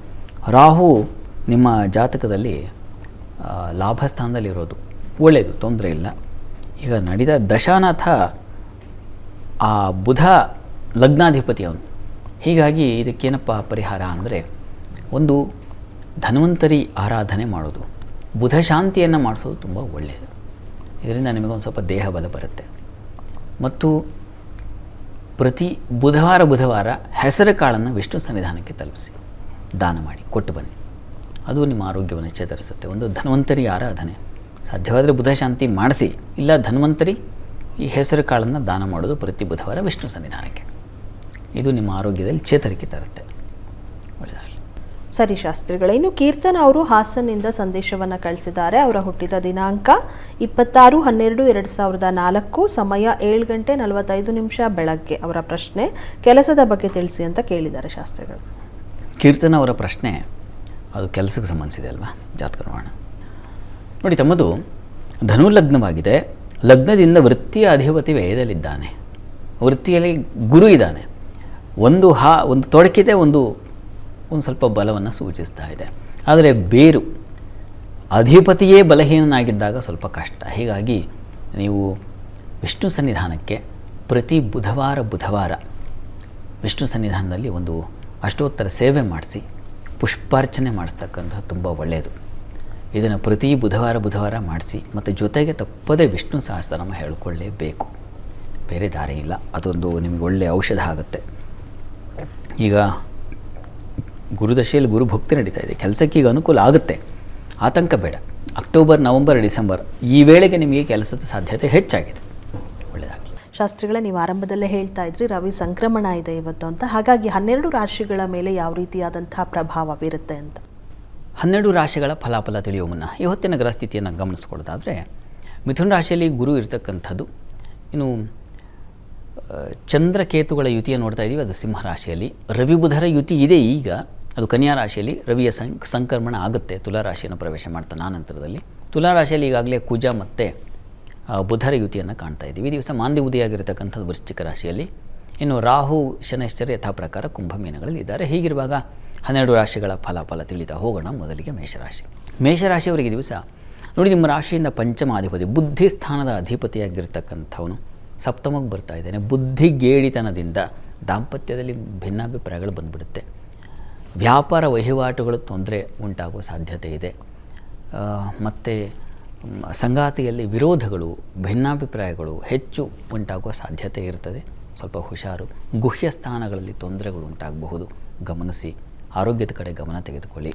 ರಾಹು ನಿಮ್ಮ ಜಾತಕದಲ್ಲಿ ಲಾಭಸ್ಥಾನದಲ್ಲಿರೋದು. ಒಳ್ಳೆಯದು ತೊಂದರೆ ಇಲ್ಲ. ಈಗ ನಡೆದ ದಶಾನಾಥ, ಆ, ಬುಧ ಲಗ್ನಾಧಿಪತಿ ಅವನು ಹೀಗಾಗಿ ಇದಕ್ಕೇನಪ್ಪ ಪರಿಹಾರ ಅಂದರೆ ಒಂದು ಧನ್ವಂತರಿ ಆರಾಧನೆ ಮಾಡೋದು. ಬುಧ ಶಾಂತಿಯನ್ನು ಮಾಡಿಸೋದು ತುಂಬ ಒಳ್ಳೆಯದು ಇದರಿಂದ ನಿಮಗೊಂದು ಸ್ವಲ್ಪ ದೇಹ ಬಲ ಬರುತ್ತೆ. ಮತ್ತು ಪ್ರತಿ ಬುಧವಾರ ಬುಧವಾರ ಹೆಸರು ಕಾಳನ್ನು ವಿಷ್ಣು ಸನ್ನಿಧಾನಕ್ಕೆ ತಲುಪಿಸಿ. ದಾನ ಮಾಡಿ, ಕೊಟ್ಟು ಬನ್ನಿ. ಅದು ನಿಮ್ಮ ಆರೋಗ್ಯವನ್ನು ಚೇತರಿಸುತ್ತೆ. ಒಂದು ಧನ್ವಂತರಿ ಆರಾಧನೆ. ಸಾಧ್ಯವಾದರೆ ಬುಧಶಾಂತಿ ಮಾಡಿಸಿ. ಇಲ್ಲ ಧನ್ವಂತರಿ, ಈ ಹೆಸರು ಕಾಳನ್ನು ದಾನ ಮಾಡೋದು ಪ್ರತಿ ಬುಧವಾರ ವಿಷ್ಣು ಸನ್ನಿಧಾನಕ್ಕೆ. ಇದು ನಿಮ್ಮ ಆರೋಗ್ಯದಲ್ಲಿ ಚೇತರಿಕೆ ತರುತ್ತೆ. ಸರಿ ಶಾಸ್ತ್ರಿಗಳೇ ಇನ್ನು ಕೀರ್ತನ ಅವರು ಹಾಸನ್ನಿಂದ ಸಂದೇಶವನ್ನು ಕಳಿಸಿದ್ದಾರೆ. ಅವರ ಹುಟ್ಟಿದ ದಿನಾಂಕ ಇಪ್ಪತ್ತಾರು ಹನ್ನೆರಡು ಎರಡು ಸಾವಿರದ ನಾಲ್ಕು, ಸಮಯ ಏಳು ಗಂಟೆ ನಲವತ್ತೈದು ನಿಮಿಷ ಬೆಳಗ್ಗೆ ಅವರ ಪ್ರಶ್ನೆ. ಕೆಲಸದ ಬಗ್ಗೆ ತಿಳಿಸಿ ಅಂತ ಕೇಳಿದ್ದಾರೆ ಶಾಸ್ತ್ರಿಗಳು. ಕೀರ್ತನ ಅವರ ಪ್ರಶ್ನೆ, ಅದು ಕೆಲಸಕ್ಕೆ ಸಂಬಂಧಿಸಿದೆ ಅಲ್ವಾ? ಜಾತಕ ನೋಡಿ, ತಮ್ಮದು ಧನು ಲಗ್ನವಾಗಿದೆ ಲಗ್ನದಿಂದ ವೃತ್ತಿಯ ಅಧಿಪತಿ ವ್ಯಯದಲ್ಲಿದ್ದಾನೆ ವೃತ್ತಿಯಲ್ಲಿ ಗುರು ಇದ್ದಾನೆ. ಒಂದು ಹಾ, ಒಂದು ತೊಡಕಿದೆ, ಒಂದು ಒಂದು ಸ್ವಲ್ಪ ಬಲವನ್ನು ಸೂಚಿಸ್ತಾ ಇದೆ. ಆದರೆ ಬೇರು ಅಧಿಪತಿಯೇ ಬಲಹೀನನಾಗಿದ್ದಾಗ ಸ್ವಲ್ಪ ಕಷ್ಟ. ಹೀಗಾಗಿ ನೀವು ವಿಷ್ಣು ಸನ್ನಿಧಾನಕ್ಕೆ ಪ್ರತಿ ಬುಧವಾರ ಬುಧವಾರ ವಿಷ್ಣು ಸನ್ನಿಧಾನದಲ್ಲಿ ಒಂದು ಅಷ್ಟೋತ್ತರ ಸೇವೆ ಮಾಡಿಸಿ ಪುಷ್ಪಾರ್ಚನೆ ಮಾಡಿಸ್ತಕ್ಕಂಥ ತುಂಬ ಒಳ್ಳೆಯದು. ಇದನ್ನು ಪ್ರತಿ ಬುಧವಾರ ಬುಧವಾರ ಮಾಡಿಸಿ ಮತ್ತು ಜೊತೆಗೆ ತಪ್ಪದೇ ವಿಷ್ಣು ಸಹಸ್ರನಾಮ ಹೇಳಿಕೊಳ್ಳೇಬೇಕು. ಬೇರೆ ದಾರಿ ಇಲ್ಲ ಅದೊಂದು ನಿಮಗೆ ಒಳ್ಳೆಯ ಔಷಧ ಆಗುತ್ತೆ. ಈಗ ಗುರುದಶೆಯಲ್ಲಿ ಗುರುಭಕ್ತಿ ನಡೀತಾ ಇದೆ. ಕೆಲಸಕ್ಕೆ ಈಗ ಅನುಕೂಲ ಆಗುತ್ತೆ. ಆತಂಕ ಬೇಡ. ಅಕ್ಟೋಬರ್ ನವಂಬರ್ ಡಿಸೆಂಬರ್ ಈ ವೇಳೆಗೆ ನಿಮಗೆ ಕೆಲಸದ ಸಾಧ್ಯತೆ ಹೆಚ್ಚಾಗಿದೆ. ಒಳ್ಳೆಯದಾಗಲಿ ಶಾಸ್ತ್ರಿಗಳೇ ನೀವು ಆರಂಭದಲ್ಲೇ ಹೇಳ್ತಾ ಇದ್ರಿ ರವಿ ಸಂಕ್ರಮಣ ಇದೆ ಇವತ್ತು ಅಂತ. ಹಾಗಾಗಿ ಹನ್ನೆರಡು ರಾಶಿಗಳ ಮೇಲೆ ಯಾವ ರೀತಿಯಾದಂತಹ ಪ್ರಭಾವ ಬೀರುತ್ತೆ ಅಂತ? ಹನ್ನೆರಡು ರಾಶಿಗಳ ಫಲಾಫಲ ತಿಳಿಯುವ ಮುನ್ನ ಇವತ್ತಿನ ಗ್ರಹಸ್ಥಿತಿಯನ್ನು ಗಮನಿಸ್ಕೊಳ್ಳೋದಾದರೆ ಮಿಥುನ ರಾಶಿಯಲ್ಲಿ ಗುರು ಇರತಕ್ಕಂಥದ್ದು ಇನ್ನು ಚಂದ್ರಕೇತುಗಳ ಯುತಿಯನ್ನು ನೋಡ್ತಾ ಇದ್ದೀವಿ ಅದು ಸಿಂಹ ರಾಶಿಯಲ್ಲಿ. ರವಿ ಬುಧರ ಯುತಿ ಇದೆ ಈಗ. ಅದು ಕನ್ಯಾ ರಾಶಿಯಲ್ಲಿ ರವಿಯ ಸಂಕ್ರಮಣ ಆಗುತ್ತೆ, ತುಲಾ ರಾಶಿಯನ್ನು ಪ್ರವೇಶ ಮಾಡ್ತಾನೆ ಆ ನಂತರದಲ್ಲಿ ತುಲಾ ರಾಶಿಯಲ್ಲಿ ಈಗಾಗಲೇ ಕುಜ ಮತ್ತು ಬುಧರ ಯುತಿಯನ್ನು ಕಾಣ್ತಾ ಇದ್ದೀವಿ. ಈ ದಿವಸ ಮಾಂದಿ ಉದಿಯಾಗಿರ್ತಕ್ಕಂಥದ್ದು ವೃಶ್ಚಿಕ ರಾಶಿಯಲ್ಲಿ. ಇನ್ನು ರಾಹು ಶನೈಶ್ಚರ್ಯ ಯಥಾ ಪ್ರಕಾರ ಕುಂಭಮೀನಗಳಲ್ಲಿ ಇದ್ದಾರೆ. ಹೀಗಿರುವಾಗ ಹನ್ನೆರಡು ರಾಶಿಗಳ ಫಲಾಫಲ ತಿಳಿತಾ ಹೋಗೋಣ. ಮೊದಲಿಗೆ ಮೇಷರಾಶಿ. ಮೇಷರಾಶಿಯವರಿಗೆ ದಿವಸ ನೋಡಿ, ನಿಮ್ಮ ರಾಶಿಯಿಂದ ಪಂಚಮಾಧಿಪತಿ, ಬುದ್ಧಿ ಸ್ಥಾನದ ಅಧಿಪತಿಯಾಗಿರ್ತಕ್ಕಂಥವನು ಸಪ್ತಮಕ್ಕೆ ಬರ್ತಾ ಇದ್ದಾನೆ. ಬುದ್ಧಿಗೇಡಿತನದಿಂದ ದಾಂಪತ್ಯದಲ್ಲಿ ಭಿನ್ನಾಭಿಪ್ರಾಯಗಳು ಬಂದ್ಬಿಡುತ್ತೆ. ವ್ಯಾಪಾರ ವಹಿವಾಟುಗಳು ತೊಂದರೆ ಉಂಟಾಗುವ ಸಾಧ್ಯತೆ ಇದೆ. ಮತ್ತು ಸಂಗಾತಿಯಲ್ಲಿ ವಿರೋಧಗಳು, ಭಿನ್ನಾಭಿಪ್ರಾಯಗಳು ಹೆಚ್ಚು ಉಂಟಾಗುವ ಸಾಧ್ಯತೆ ಇರ್ತದೆ ಸ್ವಲ್ಪ ಹುಷಾರು. ಗುಹ್ಯ ಸ್ಥಾನಗಳಲ್ಲಿ ತೊಂದರೆಗಳು ಉಂಟಾಗಬಹುದು. ಗಮನಿಸಿ. ಆರೋಗ್ಯದ ಕಡೆ ಗಮನ ತೆಗೆದುಕೊಳ್ಳಿ.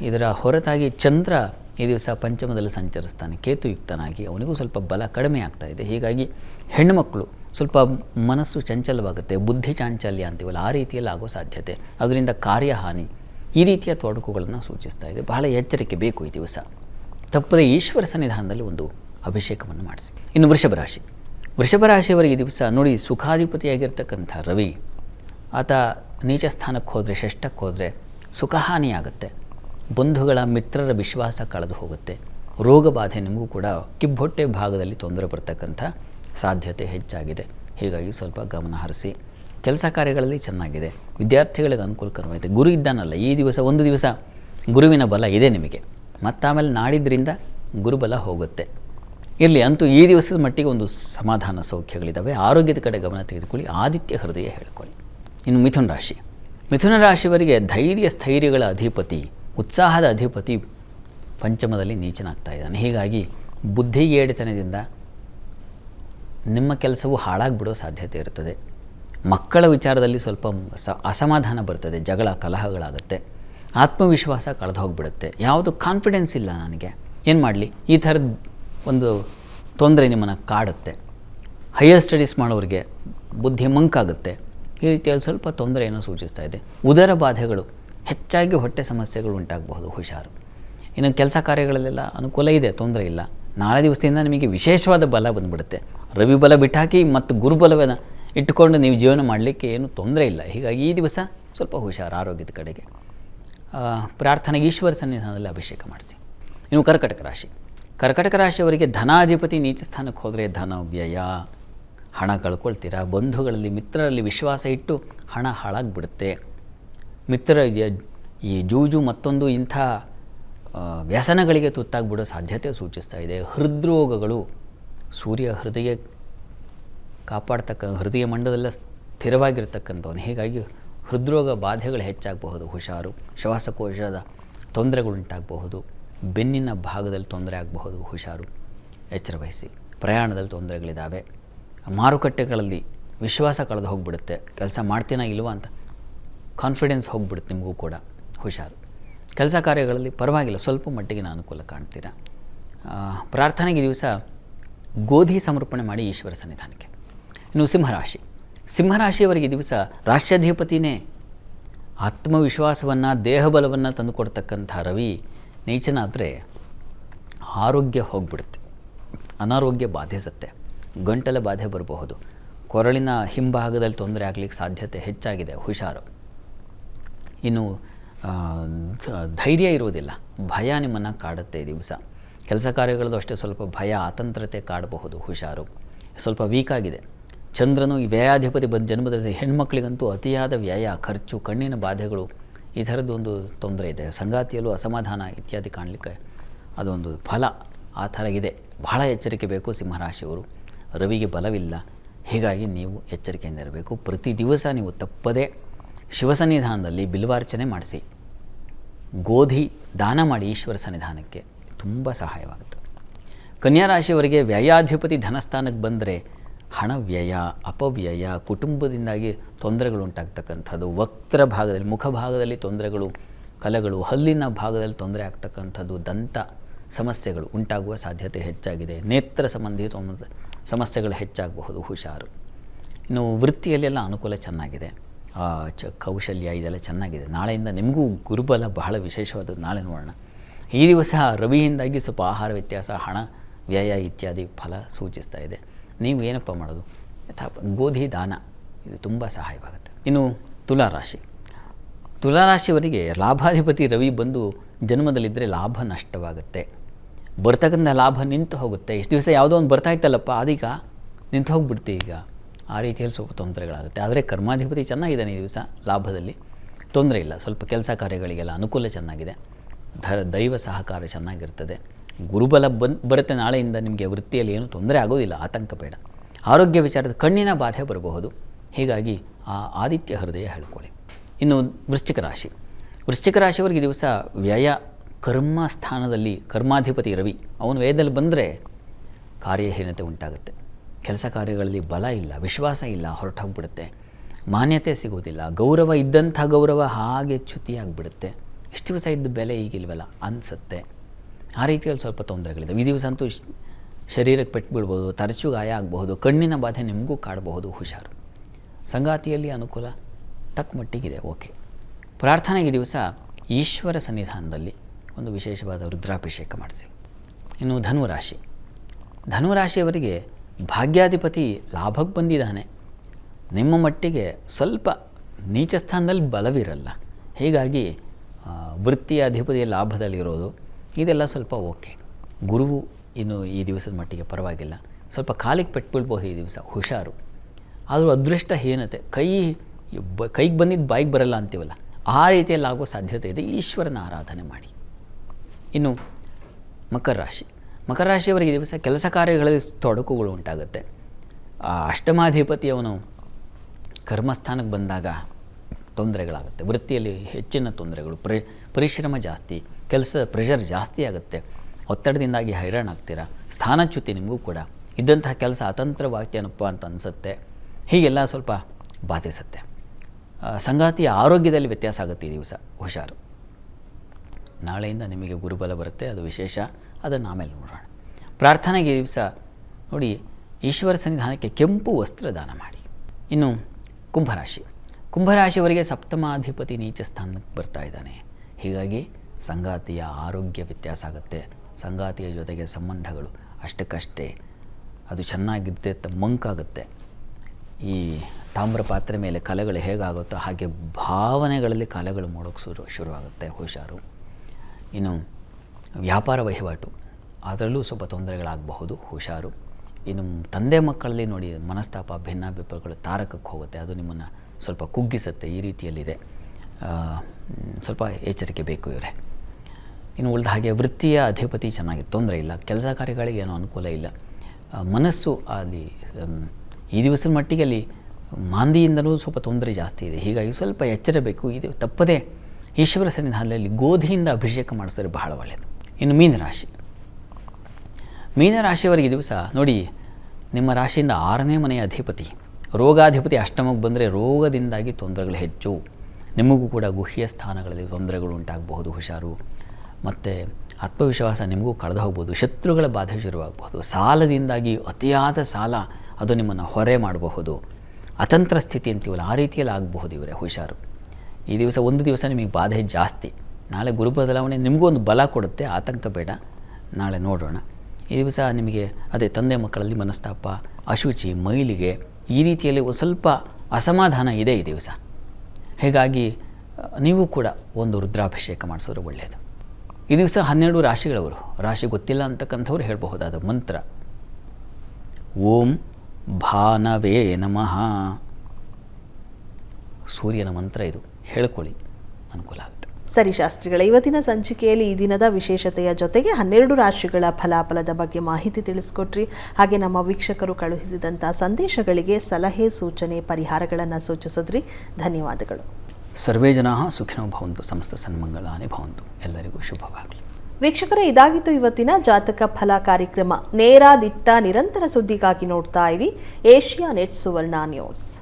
ಇದರ ಹೊರತಾಗಿ ಚಂದ್ರ ಈ ದಿವಸ ಪಂಚಮದಲ್ಲಿ ಸಂಚರಿಸ್ತಾನೆ. ಕೇತುಯುಕ್ತನಾಗಿ. ಅವನಿಗೂ ಸ್ವಲ್ಪ ಬಲ ಕಡಿಮೆ ಆಗ್ತಾ ಇದೆ. ಹೀಗಾಗಿ ಹೆಣ್ಣುಮಕ್ಕಳು ಸ್ವಲ್ಪ ಮನಸ್ಸು ಚಂಚಲವಾಗುತ್ತೆ, ಬುದ್ಧಿ ಚಾಂಚಲ್ಯ ಅಂತೀವಲ್ಲ, ಆ ರೀತಿಯಲ್ಲಿ ಆಗೋ ಸಾಧ್ಯತೆ. ಅದರಿಂದ ಕಾರ್ಯಹಾನಿ, ಈ ರೀತಿಯ ತೊಡಕುಗಳನ್ನು ಸೂಚಿಸ್ತಾ ಇದೆ. ಬಹಳ ಎಚ್ಚರಿಕೆ ಬೇಕು ಈ ದಿವಸ. ತಪ್ಪದೆ ಈಶ್ವರ ಸನ್ನಿಧಾನದಲ್ಲಿ ಒಂದು ಅಭಿಷೇಕವನ್ನು ಮಾಡಿಸಿ. ಇನ್ನು ವೃಷಭ ರಾಶಿ. ವೃಷಭ ರಾಶಿಯವರಿಗೆ ಈ ದಿವಸ ನೋಡಿ, ಸುಖಾಧಿಪತಿಯಾಗಿರ್ತಕ್ಕಂಥ ರವಿ, ಆತ ನೀಚ ಸ್ಥಾನಕ್ಕೆ ಹೋದರೆ ಷಷ್ಠಕ್ಕೆ ಹೋದರೆ ಸುಖಹಾನಿಯಾಗುತ್ತೆ ಬಂಧುಗಳ ಮಿತ್ರರ ವಿಶ್ವಾಸ ಕಳೆದು ಹೋಗುತ್ತೆ. ರೋಗ ಬಾಧೆ ನಿಮಗೂ ಕೂಡ ಕಿಬ್ಬೊಟ್ಟೆ ಭಾಗದಲ್ಲಿ ತೊಂದರೆ ಬರ್ತಕ್ಕಂಥ ಸಾಧ್ಯತೆ ಹೆಚ್ಚಾಗಿದೆ. ಹೀಗಾಗಿ ಸ್ವಲ್ಪ ಗಮನ ಹರಿಸಿ. ಕೆಲಸ ಕಾರ್ಯಗಳಲ್ಲಿ ಚೆನ್ನಾಗಿದೆ. ವಿದ್ಯಾರ್ಥಿಗಳಿಗೆ ಅನುಕೂಲಕರವಾಗಿದೆ. ಗುರು ಇದ್ದಾನಲ್ಲ, ಈ ದಿವಸ ಒಂದು ದಿವಸ ಗುರುವಿನ ಬಲ ಇದೆ ನಿಮಗೆ. ಮತ್ತಾಮೇಲೆ ನಾಡಿದ್ರಿಂದ ಗುರುಬಲ ಹೋಗುತ್ತೆ. ಇರಲಿ ಅಂತೂ ಈ ದಿವಸದ ಮಟ್ಟಿಗೆ ಒಂದು ಸಮಾಧಾನ ಸೌಖ್ಯಗಳಿದ್ದಾವೆ ಆರೋಗ್ಯದ ಕಡೆ ಗಮನ ತೆಗೆದುಕೊಳ್ಳಿ. ಆದಿತ್ಯ ಹೃದಯ ಹೇಳ್ಕೊಳ್ಳಿ. ಇನ್ನು ಮಿಥುನ ರಾಶಿ. ಮಿಥುನ ರಾಶಿಯವರಿಗೆ ಧೈರ್ಯ, ಸ್ಥೈರ್ಯಗಳ ಅಧಿಪತಿ, ಉತ್ಸಾಹದ ಅಧಿಪತಿ ಪಂಚಮದಲ್ಲಿ ನೀಚನಾಗ್ತಾ ಇದ್ದಾನೆ. ಹೀಗಾಗಿ ಬುದ್ಧಿಗೇಡಿತನದಿಂದ ನಿಮ್ಮ ಕೆಲಸವು ಹಾಳಾಗಿಬಿಡೋ ಸಾಧ್ಯತೆ ಇರ್ತದೆ ಮಕ್ಕಳ ವಿಚಾರದಲ್ಲಿ ಸ್ವಲ್ಪ ಸ ಅಸಮಾಧಾನ ಬರ್ತದೆ, ಜಗಳ, ಕಲಹಗಳಾಗುತ್ತೆ. ಆತ್ಮವಿಶ್ವಾಸ ಕಳೆದು ಹೋಗಿಬಿಡುತ್ತೆ. ಯಾವುದು ಕಾನ್ಫಿಡೆನ್ಸ್ ಇಲ್ಲ ನನಗೆ. ಏನು ಮಾಡಲಿ? ಈ ಥರದ ಒಂದು ತೊಂದರೆ ನಿಮ್ಮನ್ನು ಕಾಡುತ್ತೆ. ಹೈಯರ್ ಸ್ಟಡೀಸ್ ಮಾಡೋರಿಗೆ ಬುದ್ಧಿ ಮಂಕಾಗುತ್ತೆ. ಈ ರೀತಿಯಲ್ಲಿ ಸ್ವಲ್ಪ ತೊಂದರೆಯನ್ನು ಸೂಚಿಸ್ತಾ ಇದೆ. ಉದರ ಬಾಧೆಗಳು, ಹೆಚ್ಚಾಗಿ ಹೊಟ್ಟೆ ಸಮಸ್ಯೆಗಳು ಉಂಟಾಗಬಹುದು, ಹುಷಾರು. ಇನ್ನು ಕೆಲಸ ಕಾರ್ಯಗಳಲ್ಲೆಲ್ಲ ಅನುಕೂಲ ಇದೆ, ತೊಂದರೆ ಇಲ್ಲ. ನಾಳೆ ದಿವಸದಿಂದ ನಿಮಗೆ ವಿಶೇಷವಾದ ಬಲ ಬಂದ್ಬಿಡುತ್ತೆ. ರವಿ ಬಲ ಬಿಟ್ಟಾಕಿ ಮತ್ತು ಗುರುಬಲವನ್ನು ಇಟ್ಟುಕೊಂಡು ನೀವು ಜೀವನ ಮಾಡಲಿಕ್ಕೆ ಏನು ತೊಂದರೆ ಇಲ್ಲ. ಹೀಗಾಗಿ ಈ ದಿವಸ ಸ್ವಲ್ಪ ಹುಷಾರು ಆರೋಗ್ಯದ ಕಡೆಗೆ ಆ, ಪ್ರಾರ್ಥನೆಗೆ ಈಶ್ವರ ಸನ್ನಿಧಾನದಲ್ಲಿ ಅಭಿಷೇಕ ಮಾಡಿಸಿ. ಇನ್ನು ಕರ್ಕಟಕ ರಾಶಿ. ಕರ್ಕಟಕ ರಾಶಿಯವರಿಗೆ ಧನಾಧಿಪತಿ ನೀಚ ಸ್ಥಾನಕ್ಕೆ ಹೋದರೆ ಧನ ವ್ಯಯ ಹಣ ಕಳ್ಕೊಳ್ತೀರಾ? ಬಂಧುಗಳಲ್ಲಿ ಮಿತ್ರರಲ್ಲಿ ವಿಶ್ವಾಸ ಇಟ್ಟು ಹಣ ಹಾಳಾಗ್ಬಿಡುತ್ತೆ. ಮಿತ್ರ ಈ ಜೂಜು ಮತ್ತೊಂದು ಇಂಥ ವ್ಯಸನಗಳಿಗೆ ತುತ್ತಾಗ್ಬಿಡೋ ಸಾಧ್ಯತೆ ಸೂಚಿಸ್ತಾ ಇದೆ. ಹೃದ್ರೋಗಗಳು ಸೂರ್ಯ ಹೃದಯ ಕಾಪಾಡ್ತಕ್ಕ, ಹೃದಯ ಮಂಡಲದಲ್ಲ ಸ್ಥಿರವಾಗಿರ್ತಕ್ಕಂಥವನು. ಹೀಗಾಗಿ ಹೃದ್ರೋಗ ಬಾಧೆಗಳು ಹೆಚ್ಚಾಗಬಹುದು, ಹುಷಾರು, ಶ್ವಾಸಕೋಶದ ತೊಂದರೆಗಳುಂಟಾಗಬಹುದು, ಬೆನ್ನಿನ ಭಾಗದಲ್ಲಿ ತೊಂದರೆ ಆಗಬಹುದು, ಹುಷಾರು ಎಚ್ಚರ ವಹಿಸಿ ಪ್ರಯಾಣದಲ್ಲಿ ತೊಂದರೆಗಳಿದ್ದಾವೆ ಮಾರುಕಟ್ಟೆಗಳಲ್ಲಿ ವಿಶ್ವಾಸ ಕಳೆದು ಹೋಗಿಬಿಡುತ್ತೆ. ಕೆಲಸ ಮಾಡ್ತೀನ ಇಲ್ವಾ ಅಂತ ಕಾನ್ಫಿಡೆನ್ಸ್ ಹೋಗ್ಬಿಡುತ್ತೆ ನಿಮಗೂ ಕೂಡ, ಹುಷಾರು. ಕೆಲಸ ಕಾರ್ಯಗಳಲ್ಲಿ ಪರವಾಗಿಲ್ಲ, ಸ್ವಲ್ಪ ಮಟ್ಟಿಗಿನ ಅನುಕೂಲ ಕಾಣ್ತೀರಾ. ಪ್ರಾರ್ಥನೆಗೆ ದಿವಸ ಗೋಧಿ ಸಮರ್ಪಣೆ ಮಾಡಿ ಈಶ್ವರ ಸನ್ನಿಧಾನಕ್ಕೆ. ಇನ್ನು ಸಿಂಹರಾಶಿ. ಸಿಂಹರಾಶಿಯವರಿಗೆ ದಿವಸ ರಾಷ್ಟ್ರಾಧಿಪತಿನೇ ಆತ್ಮವಿಶ್ವಾಸವನ್ನು, ದೇಹಬಲವನ್ನು ತಂದುಕೊಡ್ತಕ್ಕಂಥ ರವಿ ನೀಚನಾದರೆ ಆರೋಗ್ಯ ಹೋಗ್ಬಿಡುತ್ತೆ. ಅನಾರೋಗ್ಯ ಬಾಧಿಸುತ್ತೆ ಗಂಟಲ ಬಾಧೆ ಬರಬಹುದು. ಕೊರಳಿನ ಹಿಂಭಾಗದಲ್ಲಿ ತೊಂದರೆ ಆಗಲಿಕ್ಕೆ ಸಾಧ್ಯತೆ ಹೆಚ್ಚಾಗಿದೆ, ಹುಷಾರು. ಇನ್ನು ಧೈರ್ಯ ಇರುವುದಿಲ್ಲ. ಭಯ ನಿಮ್ಮನ್ನು ಕಾಡುತ್ತೆ ದಿವಸ. ಕೆಲಸ ಕಾರ್ಯಗಳದ್ದು ಅಷ್ಟೇ, ಸ್ವಲ್ಪ ಭಯ ಆತಂತ್ರತೆ ಕಾಡಬಹುದು, ಹುಷಾರು. ಸ್ವಲ್ಪ ವೀಕ್ ಆಗಿದೆ. ಚಂದ್ರನು ಈ ವ್ಯಯಾಧಿಪತಿ ಬಂದ ಜನ್ಮದಲ್ಲಿ ಹೆಣ್ಮಕ್ಳಿಗಂತೂ ಅತಿಯಾದ ವ್ಯಯ, ಖರ್ಚು, ಕಣ್ಣಿನ ಬಾಧೆಗಳು, ಈ ಥರದ್ದು ಒಂದು ತೊಂದರೆ ಇದೆ. ಸಂಗಾತಿಯಲ್ಲೂ ಅಸಮಾಧಾನ ಇತ್ಯಾದಿ ಕಾಣಲಿಕ್ಕೆ ಅದೊಂದು ಫಲ. ಆ ಥರ ಇದೆ. ಬಹಳ ಎಚ್ಚರಿಕೆ ಬೇಕು ಸಿಂಹರಾಶಿಯವರು. ರವಿಗೆ ಬಲವಿಲ್ಲ. ಹೀಗಾಗಿ ನೀವು ಎಚ್ಚರಿಕೆಯಿಂದ ಇರಬೇಕು. ಪ್ರತಿ ದಿವಸ ನೀವು ತಪ್ಪದೇ ಶಿವಸನ್ನಿಧಾನದಲ್ಲಿ ಬಿಲ್ವಾರ್ಚನೆ ಮಾಡಿಸಿ. ಗೋಧಿ ದಾನ ಮಾಡಿ ಈಶ್ವರ ಸನ್ನಿಧಾನಕ್ಕೆ. ತುಂಬ ಸಹಾಯವಾಗುತ್ತೆ. ಕನ್ಯಾ ರಾಶಿಯವರಿಗೆ ವ್ಯಯಾಧಿಪತಿ ಧನಸ್ಥಾನಕ್ಕೆ ಬಂದರೆ ಹಣ ವ್ಯಯ, ಅಪವ್ಯಯ, ಕುಟುಂಬದಿಂದಾಗಿ ತೊಂದರೆಗಳು ಉಂಟಾಗ್ತಕ್ಕಂಥದ್ದು. ವಕ್ರ ಭಾಗದಲ್ಲಿ ಮುಖಭಾಗದಲ್ಲಿ ತೊಂದರೆಗಳು, ಕಲೆಗಳು, ಹಲ್ಲಿನ ಭಾಗದಲ್ಲಿ ತೊಂದರೆ ಆಗ್ತಕ್ಕಂಥದ್ದು, ದಂತ ಸಮಸ್ಯೆಗಳು ಉಂಟಾಗುವ ಸಾಧ್ಯತೆ ಹೆಚ್ಚಾಗಿದೆ. ನೇತ್ರ ಸಂಬಂಧಿ ಸಮಸ್ಯೆಗಳು ಹೆಚ್ಚಾಗಬಹುದು, ಹುಷಾರು. ಇನ್ನು ವೃತ್ತಿಯಲ್ಲೆಲ್ಲ ಅನುಕೂಲ ಚೆನ್ನಾಗಿದೆ. ಚ, ಕೌಶಲ್ಯ ಇದೆಲ್ಲ ಚೆನ್ನಾಗಿದೆ. ನಾಳೆಯಿಂದ ನಿಮಗೂ ಗುರುಬಲ ಬಹಳ ವಿಶೇಷವಾದದ್ದು. ನಾಳೆ ನೋಡೋಣ. ಈ ದಿವಸ ರವಿಯಿಂದಾಗಿ ಸ್ವಲ್ಪ ಆಹಾರ ವ್ಯತ್ಯಾಸ, ಹಣ ವ್ಯಯ ಇತ್ಯಾದಿ ಫಲ ಸೂಚಿಸ್ತಾ ಇದೆ. ನೀವು ಏನಪ್ಪ ಮಾಡೋದು? ಯಥಾ ಗೋಧಿ, ದಾನ. ಇದು ತುಂಬ ಸಹಾಯವಾಗುತ್ತೆ. ಇನ್ನು ತುಲಾರಾಶಿ ತುಲಾರಾಶಿಯವರಿಗೆ ಲಾಭಾಧಿಪತಿ ರವಿ ಬಂದು ಜನ್ಮದಲ್ಲಿದ್ದರೆ ಲಾಭ ನಷ್ಟವಾಗುತ್ತೆ. ಬರ್ತಕ್ಕಂಥ ಲಾಭ ನಿಂತು ಹೋಗುತ್ತೆ. ಇಷ್ಟು ದಿವಸ ಯಾವುದೋ ಒಂದು ಬರ್ತಾ ಇತ್ತಲ್ಲಪ್ಪ, ಅದೀಗ ನಿಂತು ಹೋಗ್ಬಿಡ್ತೀವಿ ಈಗ. ಆ ರೀತಿಯಲ್ಲಿ ಸ್ವಲ್ಪ ತೊಂದರೆಗಳಾಗುತ್ತೆ. ಆದರೆ ಕರ್ಮಾಧಿಪತಿ ಚೆನ್ನಾಗಿದ್ದಾನೆ ಈ ದಿವಸ ಲಾಭದಲ್ಲಿ. ತೊಂದರೆ ಇಲ್ಲ. ಸ್ವಲ್ಪ ಕೆಲಸ ಕಾರ್ಯಗಳಿಗೆಲ್ಲ ಅನುಕೂಲ ಚೆನ್ನಾಗಿದೆ. ಧ ದೈವ ಸಹಕಾರ ಚೆನ್ನಾಗಿರ್ತದೆ. ಗುರುಬಲ ಬಂದು ಬರುತ್ತೆ, ನಾಳೆಯಿಂದ ನಿಮಗೆ ವೃತ್ತಿಯಲ್ಲಿ ಏನೂ ತೊಂದರೆ ಆಗೋದಿಲ್ಲ, ಆತಂಕ ಬೇಡ. ಆರೋಗ್ಯ ವಿಚಾರದ ಕಣ್ಣಿನ ಬಾಧೆ ಬರಬಹುದು. ಹೀಗಾಗಿ ಆ ಆದಿತ್ಯ ಹೃದಯ ಹೇಳ್ಕೊಳ್ಳಿ. ಇನ್ನು ವೃಶ್ಚಿಕ ರಾಶಿ. ವೃಶ್ಚಿಕ ರಾಶಿಯವರಿಗೆ ದಿವಸ ವ್ಯಯ, ಕರ್ಮ ಸ್ಥಾನದಲ್ಲಿ ಕರ್ಮಾಧಿಪತಿ ರವಿ. ಅವನು ವ್ಯಯದಲ್ಲಿ ಬಂದರೆ ಕಾರ್ಯಹೀನತೆ ಉಂಟಾಗುತ್ತೆ. ಕೆಲಸ ಕಾರ್ಯಗಳಲ್ಲಿ ಬಲ ಇಲ್ಲ, ವಿಶ್ವಾಸ ಇಲ್ಲ, ಹೊರಟೋಗ್ಬಿಡುತ್ತೆ. ಮಾನ್ಯತೆ ಸಿಗೋದಿಲ್ಲ, ಗೌರವ ಇದ್ದಂಥ ಗೌರವ ಹಾಗೆ ಚ್ಯುತಿಯಾಗಿಬಿಡುತ್ತೆ. ಇಷ್ಟು ದಿವಸ ಇದ್ದ ಬೆಲೆ ಈಗಿಲ್ವಲ್ಲ, ಅನಿಸುತ್ತೆ. ಆ ರೀತಿಯಲ್ಲಿ ಸ್ವಲ್ಪ ತೊಂದರೆಗಳಿದೆ. ಈ ದಿವಸ ಅಂತೂ ಶರೀರಕ್ಕೆ ಪೆಟ್ಟು ಬಿಡ್ಬೋದು ತರಚು ಗಾಯ ಆಗಬಹುದು, ಕಣ್ಣಿನ ಬಾಧೆ ನಿಮಗೂ ಕಾಡಬಹುದು, ಹುಷಾರು. ಸಂಗಾತಿಯಲ್ಲಿ ಅನುಕೂಲ ತಕ್ಕ ಮಟ್ಟಿಗಿದೆ, ಓಕೆ. ಪ್ರಾರ್ಥನೆ ಈ ದಿವಸ ಈಶ್ವರ ಸನ್ನಿಧಾನದಲ್ಲಿ ಒಂದು ವಿಶೇಷವಾದ ರುದ್ರಾಭಿಷೇಕ ಮಾಡಿಸಿ. ಇನ್ನು ಧನುರಾಶಿ. ಧನುರಾಶಿಯವರಿಗೆ ಭಾಗ್ಯಾಧಿಪತಿ ಲಾಭಕ್ಕೆ ಬಂದಿದ್ದಾನೆ. ನಿಮ್ಮ ಮಟ್ಟಿಗೆ ಸ್ವಲ್ಪ ನೀಚ ಸ್ಥಾನದಲ್ಲಿ ಬಲವಿರಲ್ಲ. ಹೀಗಾಗಿ ವೃತ್ತಿಯ ಅಧಿಪತಿಯ ಲಾಭದಲ್ಲಿರೋದು, ಇದೆಲ್ಲ ಸ್ವಲ್ಪ ಓಕೆ. ಗುರುವು ಇನ್ನು ಈ ದಿವಸದ ಮಟ್ಟಿಗೆ ಪರವಾಗಿಲ್ಲ. ಸ್ವಲ್ಪ ಕಾಲಿಗೆ ಪೆಟ್ಟು ಬೀಳ್ಬೋದು ಈ ದಿವಸ, ಹುಷಾರು. ಆದರೂ ಅದೃಷ್ಟ ಹೀನತೆ, ಕೈ, ಬ, ಕೈಗೆ ಬಂದಿದ್ದು ಬಾಯಿಗೆ ಬರಲ್ಲ ಅಂತೀವಲ್ಲ, ಆ ರೀತಿಯಲ್ಲಿ ಆಗೋ ಸಾಧ್ಯತೆ ಇದೆ. ಈಶ್ವರನ ಆರಾಧನೆ ಮಾಡಿ. ಇನ್ನು ಮಕರ ರಾಶಿ. ಮಕರ ರಾಶಿಯವರಿಗೆ ಈ ದಿವಸ ಕೆಲಸ ಕಾರ್ಯಗಳಲ್ಲಿ ತೊಡಕುಗಳು ಉಂಟಾಗುತ್ತೆ. ಅಷ್ಟಮಾಧಿಪತಿಯವನು ಕರ್ಮಸ್ಥಾನಕ್ಕೆ ಬಂದಾಗ ತೊಂದರೆಗಳಾಗುತ್ತೆ. ವೃತ್ತಿಯಲ್ಲಿ ಹೆಚ್ಚಿನ ತೊಂದರೆಗಳು, ಪ್ರ, ಪರಿಶ್ರಮ ಜಾಸ್ತಿ, ಕೆಲಸ ಪ್ರೆಷರ್ ಜಾಸ್ತಿ ಆಗುತ್ತೆ. ಒತ್ತಡದಿಂದಾಗಿ ಹೈರಾಣಾಗ್ತೀರಾ ಸ್ಥಾನಚ್ಯುತಿ ನಿಮಗೂ ಕೂಡ. ಇದ್ದಂತಹ ಕೆಲಸ ಅತಂತ್ರವಾಗ್ತೇನಪ್ಪ ಅಂತ ಅನಿಸುತ್ತೆ. ಹೀಗೆಲ್ಲ ಸ್ವಲ್ಪ ಬಾಧಿಸುತ್ತೆ. ಸಂಗಾತಿಯ ಆರೋಗ್ಯದಲ್ಲಿ ವ್ಯತ್ಯಾಸ ಆಗುತ್ತೆ ಈ ದಿವಸ. ಹುಷಾರು. ನಾಳೆಯಿಂದ ನಿಮಗೆ ಗುರುಬಲ ಬರುತ್ತೆ, ಅದು ವಿಶೇಷ. ಅದನ್ನು ಆಮೇಲೆ ನೋಡೋಣ. ಪ್ರಾರ್ಥನೆಗೆ ಈ ದಿವಸ ನೋಡಿ, ಈಶ್ವರ ಸನ್ನಿಧಾನಕ್ಕೆ ಕೆಂಪು ವಸ್ತ್ರ ದಾನ ಮಾಡಿ. ಇನ್ನು ಕುಂಭರಾಶಿ. ಕುಂಭರಾಶಿಯವರಿಗೆ ಸಪ್ತಮಾಧಿಪತಿ ನೀಚ ಸ್ಥಾನಕ್ಕೆ ಬರ್ತಾ ಇದ್ದಾನೆ. ಹೀಗಾಗಿ ಸಂಗಾತಿಯ ಆರೋಗ್ಯ ವ್ಯತ್ಯಾಸ ಆಗುತ್ತೆ. ಸಂಗಾತಿಯ ಜೊತೆಗೆ ಸಂಬಂಧಗಳು ಅಷ್ಟಕ್ಕಷ್ಟೇ. ಅದು ಅಂತ ಮಂಕಾಗುತ್ತೆ. ಈ ತಾಮ್ರ ಪಾತ್ರೆ ಮೇಲೆ ಕಲೆಗಳು ಹೇಗಾಗುತ್ತೋ ಹಾಗೆ ಭಾವನೆಗಳಲ್ಲಿ ಕಲೆಗಳು ಮೂಡೋಕ್ಕೆ ಶುರು, ಶುರುವಾಗುತ್ತೆ ಹುಷಾರು. ಇನ್ನು ವ್ಯಾಪಾರ ವಹಿವಾಟು, ಅದರಲ್ಲೂ ಸ್ವಲ್ಪ ತೊಂದರೆಗಳಾಗಬಹುದು, ಹುಷಾರು. ಇನ್ನು ತಂದೆ ಮಕ್ಕಳಲ್ಲಿ ನೋಡಿ ಮನಸ್ತಾಪ, ಭಿನ್ನಾಭಿಪ್ರಾಯಗಳು ತಾರಕಕ್ಕೆ ಹೋಗುತ್ತೆ. ಅದು ನಿಮ್ಮನ್ನು ಸ್ವಲ್ಪ ಕುಗ್ಗಿಸುತ್ತೆ ಈ ರೀತಿಯಲ್ಲಿದೆ. ಸ್ವಲ್ಪ ಎಚ್ಚರಿಕೆ ಬೇಕು ಇವರೇ. ಇನ್ನು ಉಳಿದ ಹಾಗೆ ವೃತ್ತಿಯ ಅಧಿಪತಿ ಚೆನ್ನಾಗಿ ತೊಂದರೆ ಇಲ್ಲ, ಕೆಲಸ ಕಾರ್ಯಗಳಿಗೆ ಏನೂ ಅನುಕೂಲ ಇಲ್ಲ. ಮನಸ್ಸು ಅಲ್ಲಿ ಈ ದಿವಸದ ಮಟ್ಟಿಗೆ ಅಲ್ಲಿ ಮಾಂದಿಯಿಂದಲೂ ಸ್ವಲ್ಪ ತೊಂದರೆ ಜಾಸ್ತಿ ಇದೆ. ಹೀಗಾಗಿ ಸ್ವಲ್ಪ ಎಚ್ಚರಬೇಕು ಇದು ತಪ್ಪದೇ ಈಶ್ವರ ಸನ್ನಿಧಾನದಲ್ಲಿ ಗೋಧಿಯಿಂದ ಅಭಿಷೇಕ ಮಾಡಿಸಿದ್ರೆ ಬಹಳ ಒಳ್ಳೆಯದು ಇನ್ನು ಮೀನರಾಶಿ ಮೀನರಾಶಿಯವರಿಗೆ ದಿವಸ ನೋಡಿ, ನಿಮ್ಮ ರಾಶಿಯಿಂದ ಆರನೇ ಮನೆಯ ಅಧಿಪತಿ. ರೋಗಾಧಿಪತಿ ಅಷ್ಟಮಕ್ಕೆ ಬಂದರೆ ರೋಗದಿಂದಾಗಿ ತೊಂದರೆಗಳು ಹೆಚ್ಚು. ನಿಮಗೂ ಕೂಡ ಗುಹ್ಯ ಸ್ಥಾನಗಳಲ್ಲಿ ತೊಂದರೆಗಳು ಉಂಟಾಗಬಹುದು ಹುಷಾರು. ಮತ್ತು ಆತ್ಮವಿಶ್ವಾಸ ನಿಮಗೂ ಕಳೆದು ಹೋಗ್ಬೋದು. ಶತ್ರುಗಳ ಬಾಧೆ ಶುರುವಾಗಬಹುದು. ಸಾಲದಿಂದಾಗಿ ಅತಿಯಾದ ಸಾಲ ಅದು ನಿಮ್ಮನ್ನು ಹೊರೆ ಮಾಡಬಹುದು. ಅತಂತ್ರ ಸ್ಥಿತಿ ಅಂತೀವಲ್ಲ, ಆ ರೀತಿಯಲ್ಲಿ ಆಗಬಹುದು ಇವರೇ ಹುಷಾರು. ಈ ದಿವಸ ಒಂದು ದಿವಸ ನಿಮಗೆ ಬಾಧೆ ಜಾಸ್ತಿ. ನಾಳೆ ಗುರು ಬದಲಾವಣೆ ನಿಮಗೂ ಒಂದು ಬಲ ಕೊಡುತ್ತೆ, ಆತಂಕ ಬೇಡ. ನಾಳೆ ನೋಡೋಣ. ಈ ದಿವಸ ನಿಮಗೆ, ಅದೇ ತಂದೆ ಮಕ್ಕಳಲ್ಲಿ ಮನಸ್ತಾಪ, ಅಶುಚಿ, ಮೈಲಿಗೆ ಈ ರೀತಿಯಲ್ಲಿ ಒಂದು ಸ್ವಲ್ಪ ಅಸಮಾಧಾನ ಇದೆ ಈ ದಿವಸ. ಹೀಗಾಗಿ, ನೀವು ಕೂಡ ಒಂದು ರುದ್ರಾಭಿಷೇಕ ಮಾಡಿಸೋದು ಒಳ್ಳೆಯದು. ಈ ದಿವಸ ಹನ್ನೆರಡು ರಾಶಿಗಳವರು, ರಾಶಿ ಗೊತ್ತಿಲ್ಲ ಅಂತಕ್ಕಂಥವ್ರು ಹೇಳಬಹುದಾದ ಮಂತ್ರ. ಓಂ ಭಾನವೇ ನಮಃ. ಸೂರ್ಯನ ಮಂತ್ರ ಇದು, ಹೇಳ್ಕೊಳ್ಳಿ, ಅನುಕೂಲ ಆಗುತ್ತೆ. ಸರಿ ಶಾಸ್ತ್ರಿಗಳ ಇವತ್ತಿನ ಸಂಚಿಕೆಯಲ್ಲಿ ಈ ದಿನದ ವಿಶೇಷತೆಯ ಜೊತೆಗೆ ಹನ್ನೆರಡು ರಾಶಿಗಳ ಫಲಾಫಲದ ಬಗ್ಗೆ ಮಾಹಿತಿ ತಿಳಿಸ್ಕೊಟ್ರಿ. ಹಾಗೆ ನಮ್ಮ ವೀಕ್ಷಕರು ಕಳುಹಿಸಿದಂಥ ಸಂದೇಶಗಳಿಗೆ ಸಲಹೆ ಸೂಚನೆ ಪರಿಹಾರಗಳನ್ನು ಸೂಚಿಸಿದ್ರಿ. ಧನ್ಯವಾದಗಳು. ಸರ್ವೇ ಜನ ಸುಖಿನೋ ಭವಂತು ಸಮಸ್ತ ಸನ್ಮಂಗಳ ಭವಂತು. ಎಲ್ಲರಿಗೂ ಶುಭವಾಗಲಿ. ವೀಕ್ಷಕರ ಇದಾಗಿತ್ತು ಇವತ್ತಿನ ಜಾತಕ ಫಲ ಕಾರ್ಯಕ್ರಮ. ನೇರ ದಿಟ್ಟ ನಿರಂತರ ಸುದ್ದಿಗಾಗಿ ನೋಡ್ತಾ ಇರಿ. Asianet Suvarna news.